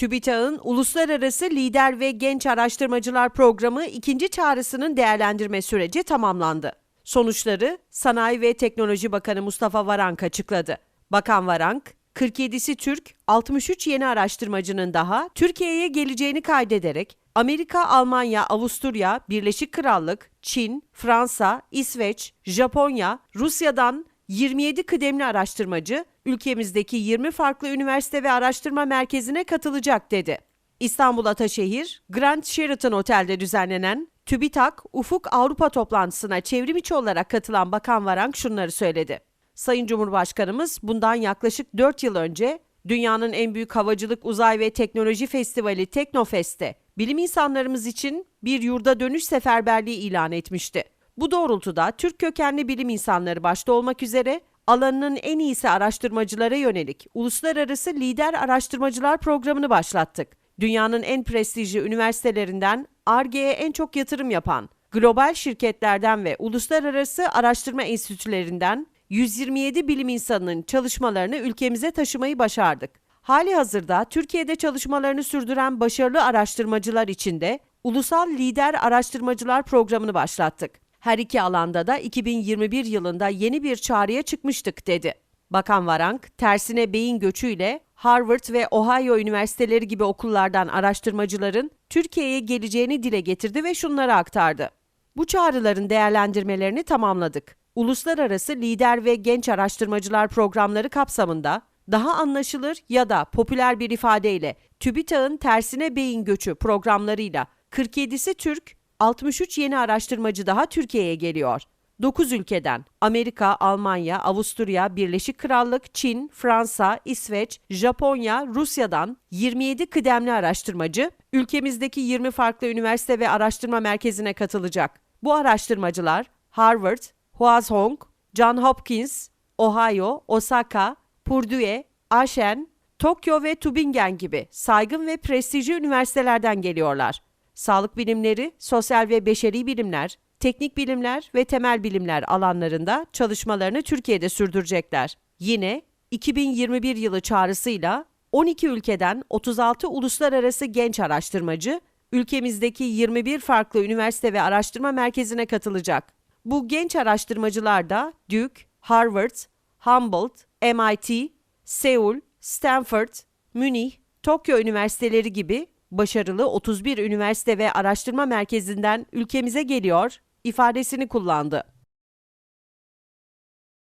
TÜBİTAK'ın Uluslararası Lider ve Genç Araştırmacılar Programı ikinci çağrısının değerlendirme süreci tamamlandı. Sonuçları Sanayi ve Teknoloji Bakanı Mustafa Varank açıkladı. Bakan Varank, 47'si Türk, 63 yeni araştırmacının daha Türkiye'ye geleceğini kaydederek Amerika, Almanya, Avusturya, Birleşik Krallık, Çin, Fransa, İsveç, Japonya, Rusya'dan 27 kıdemli araştırmacı ülkemizdeki 20 farklı üniversite ve araştırma merkezine katılacak dedi. İstanbul Ataşehir, Grand Sheraton Otel'de düzenlenen TÜBİTAK Ufuk Avrupa toplantısına çevrim içi olarak katılan Bakan Varank şunları söyledi. Sayın Cumhurbaşkanımız bundan yaklaşık 4 yıl önce dünyanın en büyük havacılık, uzay ve teknoloji festivali Teknofest'te bilim insanlarımız için bir yurda dönüş seferberliği ilan etmişti. Bu doğrultuda Türk kökenli bilim insanları başta olmak üzere alanının en iyisi araştırmacılara yönelik Uluslararası Lider Araştırmacılar Programı'nı başlattık. Dünyanın en prestijli üniversitelerinden ARGE'ye en çok yatırım yapan, global şirketlerden ve uluslararası araştırma enstitülerinden 127 bilim insanının çalışmalarını ülkemize taşımayı başardık. Hali hazırda Türkiye'de çalışmalarını sürdüren başarılı araştırmacılar için de Ulusal Lider Araştırmacılar Programı'nı başlattık. Her iki alanda da 2021 yılında yeni bir çağrıya çıkmıştık dedi. Bakan Varank, tersine beyin göçüyle Harvard ve Ohio üniversiteleri gibi okullardan araştırmacıların Türkiye'ye geleceğini dile getirdi ve şunları aktardı. Bu çağrıların değerlendirmelerini tamamladık. Uluslararası Lider ve Genç Araştırmacılar programları kapsamında daha anlaşılır ya da popüler bir ifadeyle TÜBİTAK'ın tersine beyin göçü programlarıyla 47'si Türk, 63 yeni araştırmacı daha Türkiye'ye geliyor. 9 ülkeden Amerika, Almanya, Avusturya, Birleşik Krallık, Çin, Fransa, İsveç, Japonya, Rusya'dan 27 kıdemli araştırmacı ülkemizdeki 20 farklı üniversite ve araştırma merkezine katılacak. Bu araştırmacılar Harvard, Hwasong, John Hopkins, Ohio, Osaka, Purdue, Aschen, Tokyo ve Tübingen gibi saygın ve prestijli üniversitelerden geliyorlar. Sağlık bilimleri, sosyal ve beşeri bilimler, teknik bilimler ve temel bilimler alanlarında çalışmalarını Türkiye'de sürdürecekler. Yine 2021 yılı çağrısıyla 12 ülkeden 36 uluslararası genç araştırmacı ülkemizdeki 21 farklı üniversite ve araştırma merkezine katılacak. Bu genç araştırmacılar da Duke, Harvard, Humboldt, MIT, Seul, Stanford, Münih, Tokyo üniversiteleri gibi başarılı 31 üniversite ve araştırma merkezinden ülkemize geliyor ifadesini kullandı.